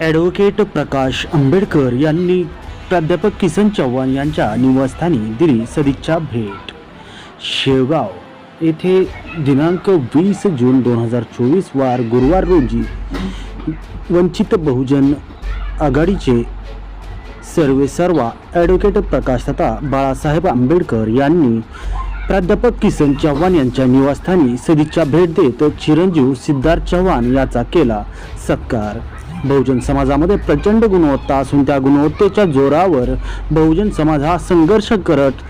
Advocate Prakash Ambedkar यांनी प्राध्यापक किसन चव्हाण यांच्या निवासस्थानी दिली सदिच्छा भेट. शेवगाव येथे दिनांक वीस जून दोन हजार चोवीस वार गुरुवार रोजी वंचित बहुजन आघाडीचे सर्वे सर्वा ॲडव्होकेट प्रकाश तथा बाळासाहेब आंबेडकर यांनी प्राध्यापक किसन चव्हाण यांच्या निवासस्थानी सदिच्छा भेट देत चिरंजीव सिद्धार्थ चव्हाण याचा केला सत्कार. बहुजन समाजामध्ये प्रचंड गुणवत्ता असून त्या गुणवत्तेच्या जोरावर बहुजन समाज हा संघर्ष करत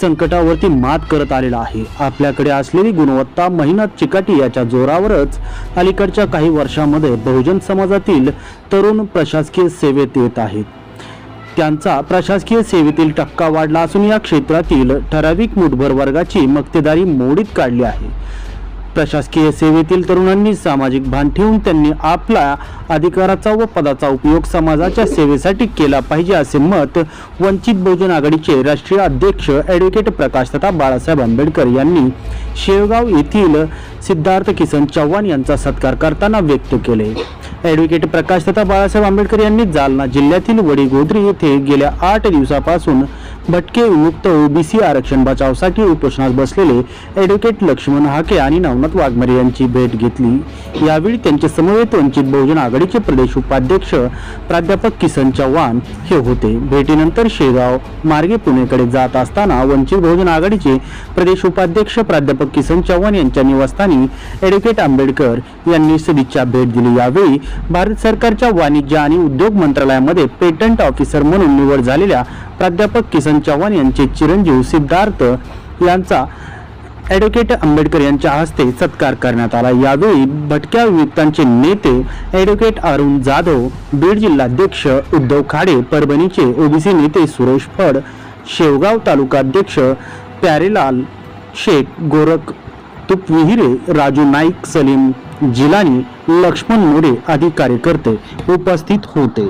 संकटावरती मात करत आलेला आहे. आपल्याकडे असलेली गुणवत्ता महिनात चिकाटी याच्या जोरावरच. अलीकडच्या काही वर्षामध्ये बहुजन समाजातील तरुण प्रशासकीय सेवेत येत आहेत. त्यांचा प्रशासकीय सेवेतील टक्का वाढला असून या क्षेत्रातील ठराविक मुठभर वर्गाची मक्तेदारी मोडीत काढली आहे. प्रशासकीय सेवेतील तरुणांनी सामाजिक भान ठेवून त्यांनी आपला अधिकाराचा व पदाचा उपयोग समाजाच्या सेवेसाठी केला पाहिजे असे मत वंचित बहुजन आघाडीचे राष्ट्रीय अध्यक्ष ॲडव्होकेट प्रकाश तथा बाळासाहेब आंबेडकर यांनी शेवगाव येथील सिद्धार्थ किसन चव्हाण यांचा सत्कार करताना व्यक्त केले. ॲडव्होकेट प्रकाश तथा बाळासाहेब आंबेडकर यांनी जालना जिल्ह्यातील वडीगोद्री येथे गेल्या आठ दिवसापासून भटके विमुक्त ओबीसी आरक्षण बचावसाठी उपोषणात बसलेले ॲडव्होकेट लक्ष्मण हाके आणि नवनाथ वाघमारे यांची भेट घेतली. यावेळी त्यांचे समवेत वंचित बहुजन आघाडीचे प्रदेश उपाध्यक्ष प्राध्यापक किसन चव्हाण हे होते. भेटीनंतर शेगाव मार्गे पुणेकडे जात असताना वंचित बहुजन आघाडीचे प्रदेश उपाध्यक्ष प्राध्यापक किसन चव्हाण यांच्या निवासस्थानी ॲडव्होकेट आंबेडकर यांनी सदिच्छा भेट दिली. यावेळी भारत सरकारच्या वाणिज्य आणि उद्योग मंत्रालयामध्ये पेटंट ऑफिसर म्हणून निवड झालेल्या प्राध्यापक किसन चव्हाण यांचे चिरंजीव सिद्धार्थ यांचा ॲडव्होकेट आंबेडकर यांच्या हस्ते सत्कार करण्यात आला. यावेळी भटक्या विमुक्तांचे नेते ॲडव्होकेट अरुण जाधव बीड जिल्हाध्यक्ष उद्धव खाडे परभणीचे ओबीसी नेते सुरेश फड शेवगाव तालुकाध्यक्ष प्यारेलाल शेख गोरख तुपविहिरे राजू नाईक सलीम जिलानी लक्ष्मण मोरे आदी कार्यकर्ते उपस्थित होते.